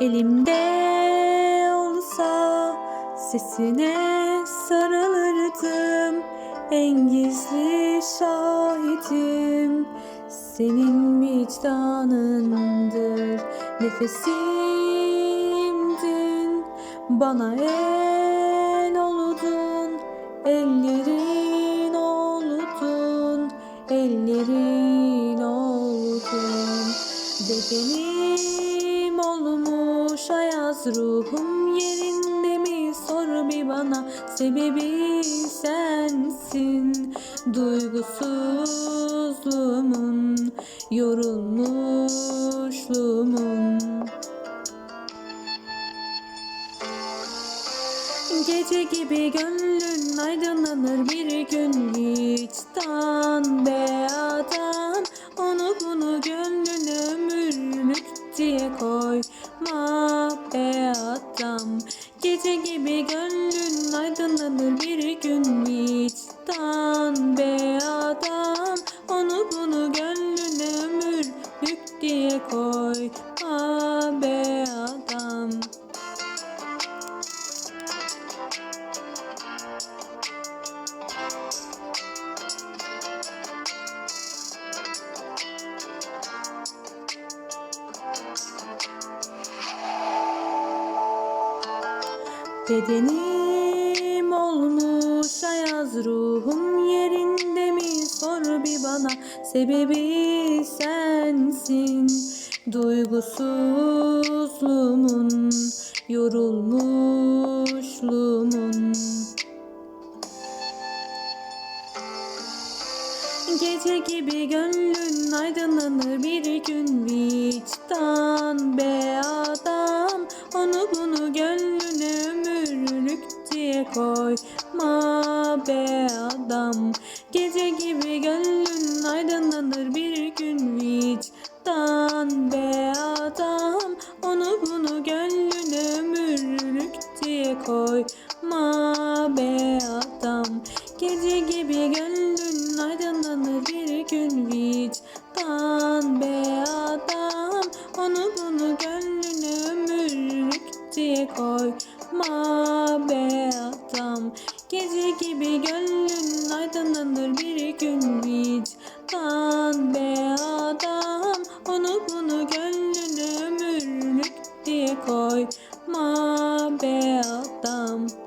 Elimde olsa sesine sarılırdım. En gizli şahidim senin vicdanındır. Nefesimdin bana el oldun Ellerin oldun Ellerin oldun Bedenim olmuş ayaz ruhum yerinde mi? Sor bir bana. Sebebi sensin. Duygusuzluğumun yorulmuşluğumun. Gece gibi gönlün aydınlanır bir gün vicdan be adam. Onu bunu gönlün ömürlük diye koyma be adam Gece gibi gönlün aydınlanır bir gün vicdan be adam. Onu bunu gönlün ömürlük diye koyma Bedenim olmuş ayaz ruhum yerinde mi? Sor bir bana sebebi sensin. Duygusuzluğumun yorulmuşluğumun. Gece gibi gönlün aydınlanır bir gün vicdan be adam. Onu bunu diye koyma be adam. Gece gibi gönlün aydınlanır bir gün vicdan be adam. Onu bunu gönlün ömürlük diye koyma be adam. Gece gibi gönlün aydınlanır bir gün vicdan be adam. Onu bunu gönlün ömürlük diye koyma be Gece gibi gönlün aydınlanır bir gün vicdan be adam Onu bunu gönlüne ömürlük diye koyma be adam.